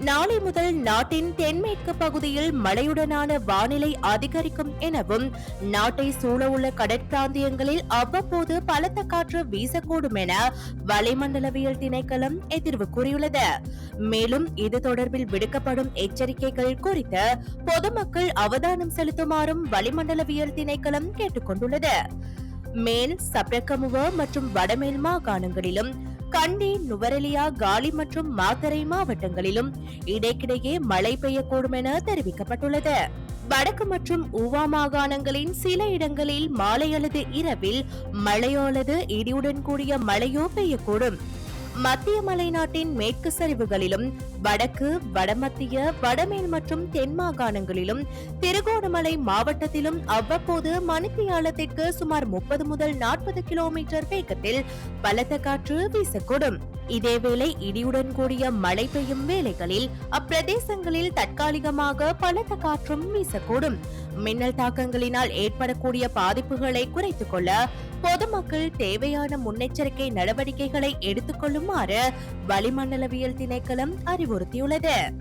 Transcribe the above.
நாளை முதல் நாட்டின் தென்மேற்கு பகுதியில் மழையுடனான வானிலை அதிகரிக்கும் எனவும் நாட்டை சூழவுள்ள கடற்பிராந்தியங்களில் அவ்வப்போது பலத்த காற்று வீசக்கூடும் என வளிமண்டலவியல் திணைக்களம் எதிர்வு கூறியுள்ளது. மேலும் இது தொடர்பில் விடுக்கப்படும் எச்சரிக்கைகள் குறித்து பொதுமக்கள் அவதானம் செலுத்துமாறும் வளிமண்டலவியல் திணைக்களம் கேட்டுக்கொண்டுள்ளது. மேல் சப்ரகமுவ மற்றும் வடமேல் மாகாணங்களிலும் கண்டி நுவரெலியா காலி மற்றும் மாத்தரை மாவட்டங்களிலும் இடைக்கிடையே மழை பெய்யக்கூடும் என தெரிவிக்கப்பட்டுள்ளது. வடக்கு மற்றும் ஊவா மாகாணங்களின் சில இடங்களில் மாலை அல்லது இரவில் மழையோ அல்லது இடியுடன் கூடிய மழையோ பெய்யக்கூடும். மத்திய மலைநாட்டின் மேற்கு சரிவுகளிலும் வடக்கு வடமத்திய வடமேல் மற்றும் தென் மாகாணங்களிலும் திருகோணமலை மாவட்டத்திலும் அவ்வப்போது மணித்தியாலத்திற்கு சுமார் முப்பது முதல் நாற்பது கிலோமீட்டர் வேகத்தில் பலத்த காற்று வீசக்கூடும். இதேவேளை இடியுடன் கூடிய மழை பெய்யும் வேளைகளில் அப்பிரதேசங்களில் தற்காலிகமாக பலத்த காற்றும் வீசக்கூடும். மின்னல் தாக்கங்களினால் ஏற்படக்கூடிய பாதிப்புகளை குறைத்துக் கொள்ள பொதுமக்கள் தேவையான முன்னெச்சரிக்கை நடவடிக்கைகளை எடுத்துக்கொள்ளுமாறு வளிமண்டலவியல் திணைக்களம் அறிவுறுத்தியுள்ளது